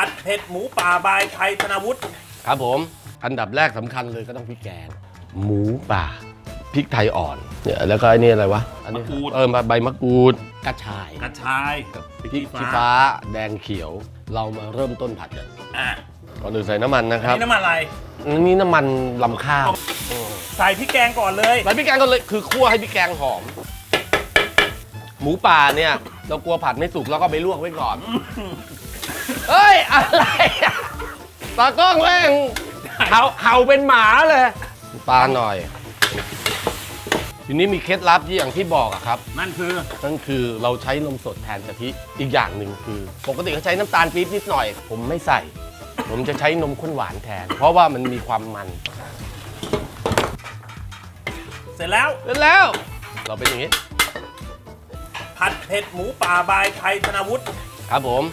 ผัดเผ็ดหมูป่าบายไทยธนวุฒิครับผม อันดับแรกสำคัญเลยก็ต้องพริกแกง หมูป่าพริกไทยอ่อนเนี่ยแล้วก็ไอ้นี่อะไรวะอันนี้เออใบมะกรูดกระชายกระชายกับพพริริกกชี้ชี้ฟ้าฟ้าแดงเขียว เรามาเริ่มต้นผัดกันอะก่อนอื่นใส่น้ำมันนะคอัรับนนี้น้ำมันอะไร อันนี้น้ำมันลำข้าวใส่พริกแกงก่อนเลย ใส่พริกแกงก็เลยคือคั่วให้พริกแกงหอม หมูป่าเนี่ย เรากลัวผัดไม่สุกเราก็ไปลวกไว้ก่อน เฮ้ย อะไรอะตากล้องแม่งเห่าเห่าเป็นหมาเลยปลาหน่อย ทีนี้มีเคล็ดลับที่อย่างที่บอกอะครับ นั่นคือนั่นคือเราใช้นมสดแทนกะทิอีกอย่างหนึ่งคือ ปกติเขาใช้น้ำตาลปี๊บนิดหน่อย ผมไม่ใส่ ผมจะใช้นมข้นหวานแทน เพราะว่ามันมีความมันเสร็จแล้วเสร็จแล้ว เราเป็นอย่างนี้ ผัดเผ็ดหมูป่าบายไทยธนวุฒิครับผม